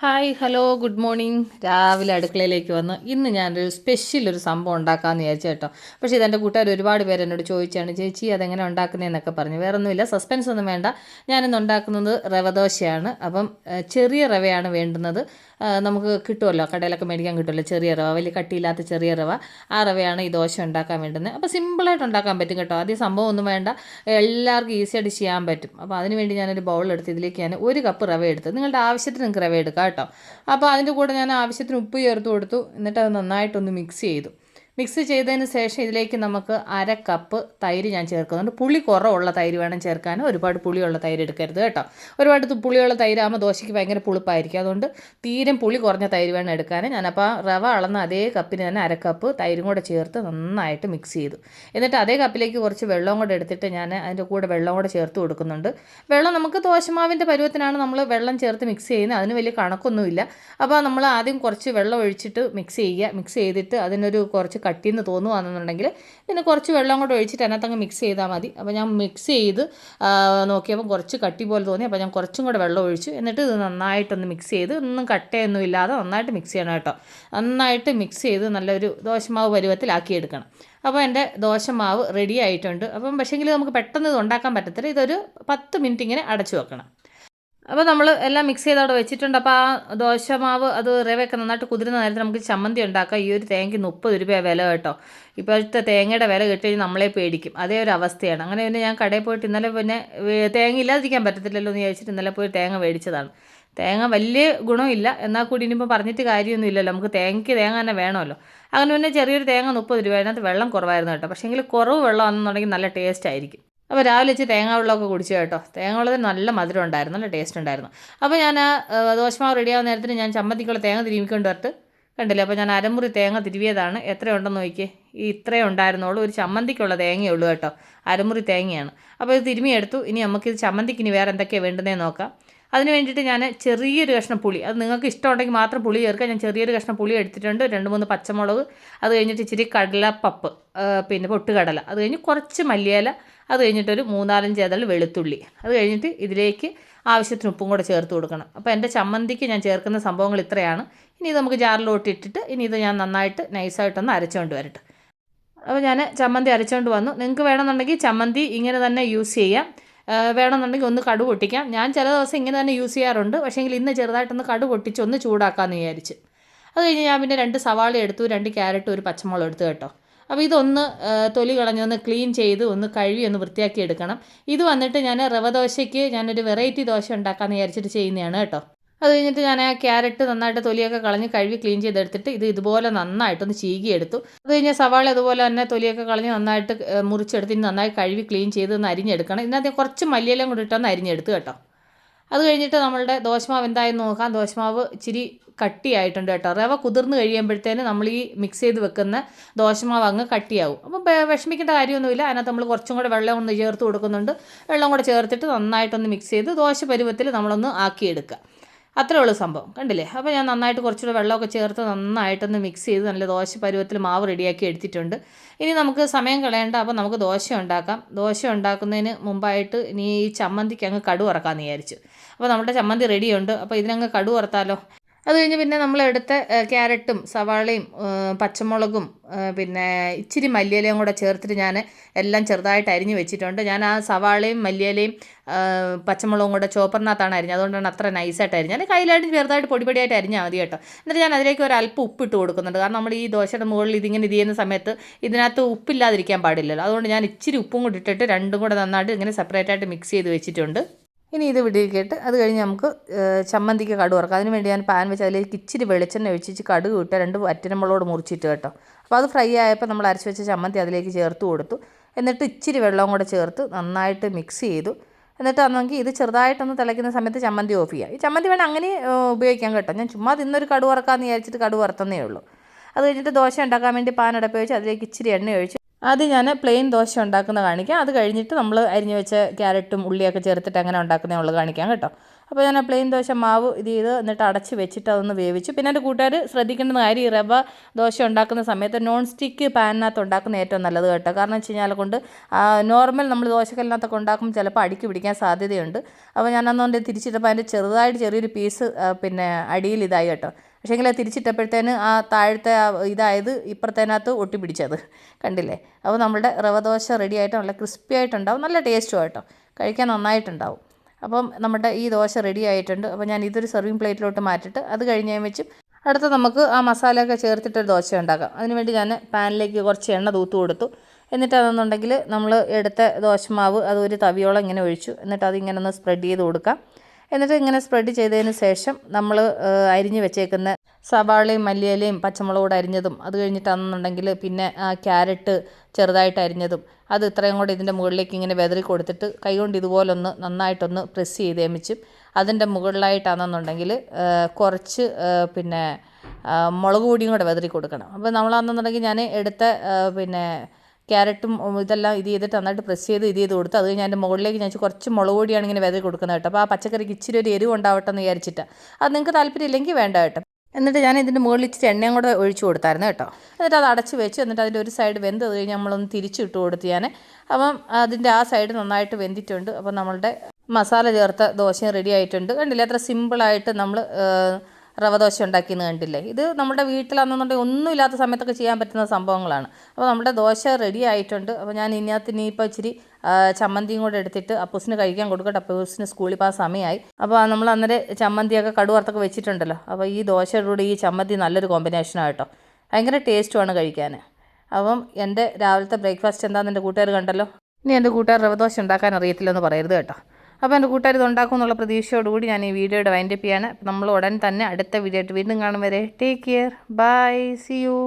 Hi hello good morning. രാവിലെ അടുക്കളയിലേക്ക് വന്ന് ഇന്ന് ഞാനൊരു സ്പെഷ്യൽ ഒരു സംഭവം ഉണ്ടാക്കാമെന്ന് വിചാരിച്ചു കേട്ടോ. പക്ഷേ ഇതെന്റെ കൂട്ടുകാർ ഒരുപാട് പേര് എന്നോട് ചോദിച്ചാണ് ചേച്ചി അതെങ്ങനെ ഉണ്ടാക്കുന്നതെന്നൊക്കെ പറഞ്ഞു. വേറൊന്നുമില്ല സസ്പെൻസ് ഒന്നും വേണ്ട. ഞാനിന്ന് ഉണ്ടാക്കുന്നത് റവ ദോശയാണ് അപ്പം ചെറിയ റവയാണ് വേണ്ടുന്നത്. നമുക്ക് കിട്ടുമല്ലോ കടയിലൊക്കെ മേടിക്കാൻ കിട്ടുമല്ലോ ചെറിയ റവ വലിയ കട്ടിയില്ലാത്ത ചെറിയ റവ. ആ റവയാണ് ഈ ദോശ ഉണ്ടാക്കാൻ വേണ്ടുന്നത്. അപ്പോൾ സിമ്പിളായിട്ട് ഉണ്ടാക്കാൻ പറ്റും കേട്ടോ. ആദ്യം സംഭവം ഒന്നും വേണ്ട. എല്ലാവർക്കും ഈസി ആയിട്ട് ചെയ്യാൻ പറ്റും. അപ്പോൾ അതിനുവേണ്ടി ഞാനൊരു ബൗൾ എടുത്ത് ഇതിലേക്ക് ഞാൻ ഒരു കപ്പ് റവ എടുത്ത്. നിങ്ങളുടെ ആവശ്യത്തിന് നിങ്ങൾക്ക് റവ എടുക്കാം. കേട്ടോ. അപ്പോൾ അതിന്റെ കൂടെ ഞാൻ ആവശ്യത്തിന് ഉപ്പ് ചേർത്ത് കൊടുത്തു. എന്നിട്ട് അത് നന്നായിട്ടൊന്ന് മിക്സ് ചെയ്തു. മിക്സ് ചെയ്തതിന് ശേഷം ഇതിലേക്ക് നമുക്ക് അര കപ്പ് തൈര് ഞാൻ ചേർക്കുന്നുണ്ട്. പുളി കുറവുള്ള തൈര് വേണം ചേർക്കാൻ. ഒരുപാട് പുളിയുള്ള തൈര് എടുക്കരുത് കേട്ടോ. ഒരുപാട് പുളിയുള്ള തൈരാകുമ്പോൾ ദോശയ്ക്ക് ഭയങ്കര പുളിപ്പായിരിക്കും. അതുകൊണ്ട് തീരെ പുളി കുറഞ്ഞ തൈര് വേണം എടുക്കാൻ. ഞാനപ്പോൾ റവ അളന്ന അതേ കപ്പിന് തന്നെ അര കപ്പ് തൈരും കൂടെ ചേർത്ത് നന്നായിട്ട് മിക്സ് ചെയ്തു. എന്നിട്ട് അതേ കപ്പിലേക്ക് കുറച്ച് വെള്ളം കൂടെ എടുത്തിട്ട് ഞാൻ അതിന്റെ കൂടെ വെള്ളം കൂടെ ചേർത്ത് കൊടുക്കുന്നുണ്ട്. വെള്ളം നമുക്ക് ദോശമാവിന്റെ പരുവത്തിനാണ് നമ്മൾ വെള്ളം ചേർത്ത് മിക്സ് ചെയ്യുന്നത്. അതിന് വലിയ കണക്കൊന്നുമില്ല. അപ്പോൾ നമ്മൾ ആദ്യം കുറച്ച് വെള്ളം ഒഴിച്ചിട്ട് മിക്സ് ചെയ്യുക. മിക്സ് ചെയ്തിട്ട് അതിനൊരു കുറച്ച് കട്ടിയെന്ന് തോന്നുകയാണെന്നുണ്ടെങ്കിൽ പിന്നെ കുറച്ച് വെള്ളം കൂടെ ഒഴിച്ചിട്ട് അതിനകത്തങ്ങ് മിക്സ് ചെയ്താൽ മതി. അപ്പോൾ ഞാൻ മിക്സ് ചെയ്ത് നോക്കിയപ്പോൾ കുറച്ച് കട്ടി പോലെ തോന്നി. അപ്പോൾ ഞാൻ കുറച്ചും കൂടെ വെള്ളം ഒഴിച്ചു. എന്നിട്ട് ഇത് നന്നായിട്ടൊന്ന് മിക്സ് ചെയ്ത് ഒന്നും കട്ടയൊന്നും ഇല്ലാതെ നന്നായിട്ട് മിക്സ് ചെയ്യണം കേട്ടോ. നന്നായിട്ട് മിക്സ് ചെയ്ത് നല്ലൊരു ദോശമാവ് പരുവത്തിലാക്കിയെടുക്കണം. അപ്പോൾ എന്റെ ദോശമാവ് റെഡി ആയിട്ടുണ്ട്. അപ്പം പക്ഷേങ്കിൽ നമുക്ക് പെട്ടെന്ന് ഇത് ഉണ്ടാക്കാൻ പറ്റത്തില്ല. ഇതൊരു പത്ത് മിനിറ്റ് ഇങ്ങനെ അടച്ചു വെക്കണം. അപ്പോൾ നമ്മൾ എല്ലാം മിക്സ് ചെയ്ത് അവിടെ വെച്ചിട്ടുണ്ട്. അപ്പോൾ ആ ദോശമാവ് അത് റവയൊക്കെ നന്നായിട്ട് കുതിരുന്ന നേരത്തെ നമുക്ക് ചമ്മന്തി ഉണ്ടാക്കാം. ഈ ഒരു തേങ്ങയ്ക്ക് മുപ്പത് രൂപ വില കേട്ടോ. ഇപ്പോഴത്തെ തേങ്ങയുടെ വില കിട്ടി നമ്മളെ പേടിക്കും. അതേ ഒരു അവസ്ഥയാണ്. അങ്ങനെ പിന്നെ ഞാൻ കടയിൽ പോയിട്ട് ഇന്നലെ പിന്നെ തേങ്ങ ഇല്ലാതിരിക്കാൻ പറ്റത്തില്ലല്ലോ എന്ന് വിചാരിച്ചിട്ട് ഇന്നലെ പോയി തേങ്ങ മേടിച്ചതാണ്. തേങ്ങ വലിയ ഗുണമില്ല. എന്നാൽ കൂടി ഇനിയിപ്പോൾ പറഞ്ഞിട്ട് കാര്യമൊന്നും ഇല്ലല്ലോ. നമുക്ക് തേങ്ങയ്ക്ക് തേങ്ങ തന്നെ വേണമല്ലോ. അങ്ങനെ പിന്നെ ചെറിയൊരു തേങ്ങ മുപ്പത് രൂപ അതിനകത്ത് വെള്ളം കുറവായിരുന്നു കേട്ടോ. പക്ഷേ എങ്കിൽ കുറവ് വെള്ളം ആണെന്നുണ്ടെങ്കിൽ നല്ല ടേസ്റ്റ് ആയിരിക്കും. അപ്പോൾ രാവിലെ വെച്ച് തേങ്ങ വെള്ളമൊക്കെ കുടിച്ചു കേട്ടോ. തേങ്ങ വെള്ളത്തിന് നല്ല മധുരം ഉണ്ടായിരുന്നു നല്ല ടേസ്റ്റ് ഉണ്ടായിരുന്നു. അപ്പോൾ ഞാൻ ദോശമാവ് റെഡിയാവുന്ന നേരത്തിന് ഞാൻ ചമ്മന്തിക്കുള്ള തേങ്ങ തിരുമിക്കൊണ്ട് വരട്ട്. കണ്ടില്ലേ? അപ്പോൾ ഞാൻ അരമുറി തേങ്ങ തിരുവിയതാണ്. എത്രയുണ്ടെന്ന് നോക്കിയേ. ഈ ഇത്രയേ ഉണ്ടായിരുന്നുള്ളൂ. ഒരു ചമ്മന്തിക്കുള്ള തേങ്ങയേ ഉള്ളൂ കേട്ടോ. അരമുറി തേങ്ങയാണ്. അപ്പോൾ ഇത് തിരുമിയെടുത്തു ഇനി നമുക്കിത് ചമ്മന്തിക്ക് ഇനി വേറെ എന്തൊക്കെയാണ് വേണ്ടുന്നതെന്ന് നോക്കാം. അതിന് വേണ്ടിയിട്ട് ഞാൻ ചെറിയൊരു കഷ്ണം പുളി. അത് നിങ്ങൾക്ക് ഇഷ്ടമുണ്ടെങ്കിൽ മാത്രം പുളി ചേർക്കുക. ഞാൻ ചെറിയൊരു കഷ്ണം പുളി എടുത്തിട്ടുണ്ട്. രണ്ട് മൂന്ന് പച്ചമുളക്. അത് കഴിഞ്ഞിട്ട് ഇച്ചിരി കടലപ്പപ്പ് പിന്നെ പൊട്ടുകടല. അത് കഴിഞ്ഞ് കുറച്ച് മല്ലിയില അത് കഴിഞ്ഞിട്ടൊരു മൂന്നാലഞ്ച് ഏതാൾ വെളുത്തുള്ളി. അത് കഴിഞ്ഞിട്ട് ഇതിലേക്ക് ആവശ്യത്തിന് ഉപ്പും കൂടെ ചേർത്ത് കൊടുക്കണം. അപ്പോൾ എന്റെ ചമ്മന്തിക്ക് ഞാൻ ചേർക്കുന്ന സംഭവങ്ങൾ ഇത്രയാണ്. ഇനി ഇത് നമുക്ക് ജാറിലോട്ട് ഇട്ടിട്ട് ഇനി ഇത് ഞാൻ നന്നായിട്ട് നൈസായിട്ടൊന്ന് അരച്ചുകൊണ്ട് വരട്ടെ. അപ്പോൾ ഞാൻ ചമ്മന്തി അരച്ചുകൊണ്ട് വന്നു. നിങ്ങൾക്ക് വേണമെന്നുണ്ടെങ്കിൽ ചമ്മന്തി ഇങ്ങനെ തന്നെ യൂസ് ചെയ്യാം. വേണമെന്നുണ്ടെങ്കിൽ ഒന്ന് കടു പൊട്ടിക്കാം. ഞാൻ ചില ദിവസം ഇങ്ങനെ തന്നെ യൂസ് ചെയ്യാറുണ്ട്. പക്ഷേങ്കിൽ ഇന്ന് ചെറുതായിട്ടൊന്ന് കടു പൊട്ടിച്ച് ഒന്ന് ചൂടാക്കാമെന്ന് വിചാരിച്ച്. അത് കഴിഞ്ഞ് ഞാൻ പിന്നെ രണ്ട് സവാള എടുത്തു. രണ്ട് ക്യാരറ്റ് ഒരു പച്ചമുളക് എടുത്തു കേട്ടോ. അപ്പോൾ ഇതൊന്ന് തൊലി കളഞ്ഞ് ഒന്ന് ക്ലീൻ ചെയ്ത് ഒന്ന് കഴുകി ഒന്ന് വൃത്തിയാക്കി എടുക്കണം. ഇത് വന്നിട്ട് ഞാൻ റവ ദോശയ്ക്ക് ഞാനൊരു വെറൈറ്റി ദോശ ഉണ്ടാക്കാമെന്ന് വിചാരിച്ചിട്ട് ചെയ്യുന്നതാണ് കേട്ടോ. അത് കഴിഞ്ഞിട്ട് ഞാൻ ആ ക്യാരറ്റ് നന്നായിട്ട് തൊലിയൊക്കെ കളഞ്ഞ് കഴുകി ക്ലീൻ ചെയ്തെടുത്തിട്ട് ഇത് ഇതുപോലെ നന്നായിട്ടൊന്ന് ചീകിയെടുത്തു. അത് കഴിഞ്ഞ് സവാള അതുപോലെ തന്നെ തൊലിയൊക്കെ കളഞ്ഞ് നന്നായിട്ട് മുറിച്ചെടുത്ത് ഇനി നന്നായി കഴുകി ക്ലീൻ ചെയ്ത് ഒന്ന് അരിഞ്ഞെടുക്കണം. ഇതിനകത്ത് കുറച്ച് മല്ലിയെല്ലാം കൂടി ഇട്ടൊന്ന് അരിഞ്ഞെടുത്ത് കേട്ടോ. അത് കഴിഞ്ഞിട്ട് നമ്മളുടെ ദോശമാവ് എന്തായെന്ന് നോക്കാം. ദോശമാവ് ഇച്ചിരി കട്ടിയായിട്ടുണ്ട് കേട്ടോ. റവ കുതിർന്ന് കഴിയുമ്പോഴത്തേന് നമ്മൾ ഈ മിക്സ് ചെയ്ത് വെക്കുന്ന ദോശമാവ് അങ്ങ് കട്ടിയാവും. അപ്പോൾ വിഷമിക്കേണ്ട കാര്യമൊന്നുമില്ല. അതിനകത്ത് നമ്മൾ കുറച്ചും കൂടെ വെള്ളം ഒന്ന് ചേർത്ത് കൊടുക്കുന്നുണ്ട്. വെള്ളം കൂടെ ചേർത്തിട്ട് നന്നായിട്ടൊന്ന് മിക്സ് ചെയ്ത് ദോശ പരുവത്തിൽ നമ്മളൊന്ന് ആക്കിയെടുക്കുക. അത്രേ ഉള്ളൂ സംഭവം. കണ്ടില്ലേ? അപ്പോൾ ഞാൻ നന്നായിട്ട് കുറച്ചുകൂടെ വെള്ളമൊക്കെ ചേർത്ത് നന്നായിട്ടൊന്ന് മിക്സ് ചെയ്ത് നല്ല ദോശ പരുവത്തിൽ മാവ് റെഡിയാക്കി എടുത്തിട്ടുണ്ട്. ഇനി നമുക്ക് സമയം കളയേണ്ട. അപ്പോൾ നമുക്ക് ദോശ ഉണ്ടാക്കാം. ദോശ ഉണ്ടാക്കുന്നതിന് മുമ്പായിട്ട് ഇനി ഈ ചമ്മന്തിക്ക് അങ്ങ് കടു വറക്കാമെന്ന് വിചാരിച്ചു. അപ്പോൾ നമ്മുടെ ചമ്മന്തി റെഡിയുണ്ട് അപ്പോൾ ഇതിനങ്ങ് കടു വറുത്താലോ? അത് കഴിഞ്ഞ് പിന്നെ നമ്മൾ എടുത്ത ക്യാരറ്റും സവാളയും പച്ചമുളകും പിന്നെ ഇച്ചിരി മല്ലിയിലയും കൂടെ ചേർത്തിട്ട് ഞാൻ എല്ലാം ചെറുതായിട്ട് അരിഞ്ഞ് വെച്ചിട്ടുണ്ട്. ഞാൻ ആ സവാളയും മല്ലിയിലയും പച്ചമുളകും കൂടെ ചോപ്പറിനകത്താണ് അരിഞ്ഞത്. അതുകൊണ്ടാണ് അത്ര നൈസായിട്ട് അരിഞ്ഞത്. ഞാൻ കയ്യിലായിട്ട് ചെറുതായിട്ട് പൊടിപൊടിയായിട്ട് അരിഞ്ഞാൽ മതി കേട്ടോ. എന്നിട്ട് ഞാൻ അതിലേക്ക് ഒരു അല്പം ഉപ്പിട്ട് കൊടുക്കുന്നുണ്ട്. കാരണം നമ്മൾ ഈ ദോശയുടെ മുകളിൽ ഇതിങ്ങനെ ഇത് ചെയ്യുന്ന സമയത്ത് ഇതിനകത്ത് ഉപ്പില്ലാതിരിക്കാൻ പാടില്ലല്ലോ. അതുകൊണ്ട് ഞാൻ ഇച്ചിരി ഉപ്പും കൂടി ഇട്ടിട്ട് രണ്ടും കൂടെ നന്നായിട്ട് ഇങ്ങനെ സെപ്പറേറ്റ് ആയിട്ട് മിക്സ് ചെയ്ത് വെച്ചിട്ടുണ്ട്. ഇനി ഇത് വിടിയിക്കിട്ട് അത് കഴിഞ്ഞ് നമുക്ക് ചമ്മന്തിക്ക് കടുക് വറക്കാം. അതിന് വേണ്ടി ഞാൻ പാൻ വെച്ച് അതിലേക്ക് ഇച്ചിരി വെളിച്ചെണ്ണ ഒഴിച്ചിട്ട് കടുക് ഇട്ട് രണ്ട് വറ്റനമുളകോട് മുറിച്ചിട്ട് കേട്ടോ. അപ്പോൾ അത് ഫ്രൈ ആയപ്പോൾ നമ്മൾ അരച്ച് വെച്ച ചമ്മന്തി അതിലേക്ക് ചേർത്ത് കൊടുത്തു. എന്നിട്ട് ഇച്ചിരി വെള്ളവും കൂടെ ചേർത്ത് നന്നായിട്ട് മിക്സ് ചെയ്തു. എന്നിട്ട് അന്നെങ്കിൽ ഇത് ചെറുതായിട്ടൊന്ന് തിളയ്ക്കുന്ന സമയത്ത് ചമ്മന്തി ഓഫ് ചെയ്യുക ഈ ചമ്മന്തി വേണം അങ്ങനെ ഉപയോഗിക്കാൻ കേട്ടോ. ഞാൻ ചുമ്മാ ഇന്നൊരു കടു വറക്കാമെന്ന് വിചാരിച്ചിട്ട് കടു വറുത്തന്നേ ഉള്ളൂ. അത് കഴിഞ്ഞിട്ട് ദോശ ഉണ്ടാക്കാൻ വേണ്ടി പാൻ അടപ്പ് വെച്ച് അതിലേക്ക് ഇച്ചിരി എണ്ണ ഒഴിച്ച് ആദ്യം ഞാൻ പ്ലെയിൻ ദോശ ഉണ്ടാക്കുന്ന കാണിക്കാം. അത് കഴിഞ്ഞിട്ട് നമ്മൾ അരിഞ്ഞ് വെച്ച ക്യാരറ്റും ഉള്ളിയൊക്കെ ചേർത്തിട്ട് അങ്ങനെ ഉണ്ടാക്കുന്ന ഉള്ളൂ കാണിക്കാം കേട്ടോ. അപ്പോൾ ഞാൻ പ്ലെയിൻ ദോശ മാവ് ഇത് ചെയ്ത് എന്നിട്ട് അടച്ച് വെച്ചിട്ട് അതൊന്ന് വേവിച്ചു. പിന്നെ എന്റെ കൂട്ടുകാർ ശ്രദ്ധിക്കേണ്ട കാര്യം ഈ റവ ദോശ ഉണ്ടാക്കുന്ന സമയത്ത് നോൺ സ്റ്റിക്ക് പാനിനകത്ത് ഉണ്ടാക്കുന്ന ഏറ്റവും നല്ലത് കേട്ടോ. കാരണം വെച്ച് കഴിഞ്ഞാൽ കൊണ്ട് നോർമൽ നമ്മൾ ദോശക്കല്ലിനകത്തൊക്കെ ഉണ്ടാക്കുമ്പോൾ ചിലപ്പോൾ അടിക്ക് പിടിക്കാൻ സാധ്യതയുണ്ട്. അപ്പോൾ ഞാൻ അന്നുകൊണ്ട് തിരിച്ചിട്ടപ്പോൾ അതിന്റെ ചെറുതായിട്ട് ചെറിയൊരു പീസ് പിന്നെ അടിയിൽ ഇതായി കേട്ടോ. പക്ഷേങ്കിൽ അത് തിരിച്ചിട്ടപ്പോഴത്തേന് ആ താഴത്തെ ആ ഇതായത് ഇപ്പുറത്തേനകത്ത് ഒട്ടിപ്പിടിച്ചത്. കണ്ടില്ലേ? അപ്പോൾ നമ്മളുടെ റവ ദോശ റെഡി ആയിട്ട് നല്ല ക്രിസ്പി ആയിട്ടുണ്ടാവും. നല്ല ടേസ്റ്റും ആയിട്ടോ കഴിക്കാൻ നന്നായിട്ടുണ്ടാവും. അപ്പം നമ്മുടെ ഈ ദോശ റെഡി ആയിട്ടുണ്ട്. അപ്പോൾ ഞാൻ ഇതൊരു സെർവിങ് പ്ലേറ്റിലോട്ട് മാറ്റിയിട്ട് അത് കഴിഞ്ഞ് വെച്ച് അടുത്ത നമുക്ക് ആ മസാലയൊക്കെ ചേർത്തിട്ടൊരു ദോശ ഉണ്ടാക്കാം. അതിനുവേണ്ടി ഞാൻ പാനിലേക്ക് കുറച്ച് എണ്ണ തൂത്ത് കൊടുത്തു. എന്നിട്ട് അതെന്നുണ്ടെങ്കിൽ നമ്മൾ എടുത്ത ദോശമാവ് അത് ഒരു തവിയോളം ഇങ്ങനെ ഒഴിച്ചു. എന്നിട്ട് അതിങ്ങനെ ഒന്ന് സ്പ്രെഡ് ചെയ്ത് കൊടുക്കാം. എന്നിട്ട് ഇങ്ങനെ സ്പ്രെഡ് ചെയ്തതിന് ശേഷം നമ്മൾ അരിഞ്ഞ് വെച്ചേക്കുന്ന സവാളയും മല്ലിയിലയും പച്ചമുളക് കൂടെ അരിഞ്ഞതും അത് കഴിഞ്ഞിട്ടാണെന്നുണ്ടെങ്കിൽ പിന്നെ ക്യാരറ്റ് ചെറുതായിട്ട് അരിഞ്ഞതും. അത് ഇത്രയും കൂടെ ഇതിന്റെ മുകളിലേക്ക് ഇങ്ങനെ വെതറി കൊടുത്തിട്ട് കൈകൊണ്ട് ഇതുപോലൊന്ന് നന്നായിട്ടൊന്ന് പ്രസ് ചെയ്ത് ഏമിച്ചും അതിന്റെ മുകളിലായിട്ടാണെന്നുണ്ടെങ്കിൽ കുറച്ച് പിന്നെ മുളക് പൊടിയും കൂടെ വെതറി കൊടുക്കണം. അപ്പോൾ നമ്മളാണെന്നുണ്ടെങ്കിൽ ഞാൻ എടുത്ത പിന്നെ ക്യാരറ്റും ഇതെല്ലാം ഇത് ചെയ്തിട്ട് നന്നായിട്ട് പ്രസ് ചെയ്ത് ഇത് ചെയ്ത് കൊടുത്ത് അത് കഴിഞ്ഞ് അതിന്റെ മുകളിലേക്ക് ഞാൻ കുറച്ച് മുളക് പൊടിയാണ് ഇങ്ങനെ വിതറി കൊടുക്കുന്നത് കേട്ടോ. അപ്പോൾ ആ പച്ചക്കറിക്ക് ഇച്ചിരി ഒരു എരിവ് ഉണ്ടാവട്ടെ എന്ന് വിചാരിച്ചിട്ടാണ് അത് നിങ്ങൾക്ക് താല്പര്യമില്ലെങ്കിൽ വേണ്ട കേട്ടോ. എന്നിട്ട് ഞാൻ ഇതിന്റെ മുകളിൽ ഇച്ചിരി എണ്ണയും കൂടെ ഒഴിച്ചു കൊടുത്തായിരുന്നു കേട്ടോ. എന്നിട്ട് അത് അടച്ച് വെച്ച് എന്നിട്ട് അതിന്റെ ഒരു സൈഡ് വെന്ത് അത് കഴിഞ്ഞ് നമ്മളൊന്ന് തിരിച്ചിട്ട് കൊടുത്ത് ഞാൻ അപ്പം അതിന്റെ ആ സൈഡ് നന്നായിട്ട് വെന്തിട്ടുണ്ട്. അപ്പം നമ്മളുടെ മസാല ചേർത്ത ദോശയും റെഡി ആയിട്ടുണ്ട്. കണ്ടില്ല? അത്ര സിമ്പിളായിട്ട് നമ്മൾ റവ ദോശ ഉണ്ടാക്കിയെന്ന് കണ്ടില്ലേ? ഇത് നമ്മുടെ വീട്ടിലാണെന്നുണ്ടെങ്കിൽ ഒന്നും ഇല്ലാത്ത സമയത്തൊക്കെ ചെയ്യാൻ പറ്റുന്ന സംഭവങ്ങളാണ്. അപ്പോൾ നമ്മുടെ ദോശ റെഡി ആയിട്ടുണ്ട്. അപ്പോൾ ഞാൻ ഇതിനകത്ത് ഇനിയിപ്പോൾ ഇച്ചിരി ചമ്മന്തിയും കൂടെ എടുത്തിട്ട് അപ്പൂസിന് കഴിക്കാൻ കൊടുക്കട്ടെ. അപ്പൂസിന് സ്കൂളിൽ പോകാൻ സമയമായി. അപ്പോൾ നമ്മൾ അന്നേരം ചമ്മന്തിയൊക്കെ കടുവർത്തൊക്കെ വെച്ചിട്ടുണ്ടല്ലോ. അപ്പോൾ ഈ ദോശയുടെ കൂടെ ഈ ചമ്മന്തി നല്ലൊരു കോമ്പിനേഷനാണ് കേട്ടോ ഭയങ്കര ടേസ്റ്റുമാണ് കഴിക്കാൻ അപ്പം എന്റെ രാവിലത്തെ ബ്രേക്ക്ഫാസ്റ്റ് എന്താണെന്ന് എന്റെ കൂട്ടുകാർ കണ്ടല്ലോ? ഇനി എന്റെ കൂട്ടുകാർ റവദോശ ഉണ്ടാക്കാൻ അറിയത്തില്ലെന്ന് പറയരുത് കേട്ടോ. അപ്പോൾ എന്റെ കൂട്ടുകാർ ഇത് ഉണ്ടാക്കും എന്നുള്ള പ്രതീക്ഷയോടുകൂടി ഞാൻ ഈ വീഡിയോയുടെ വൈൻഡപ്പ് ചെയ്യാണ്. നമ്മൾ ഉടൻ തന്നെ അടുത്ത വീഡിയോ ആയിട്ട് വീണ്ടും കാണും വരെ. Take care bye see you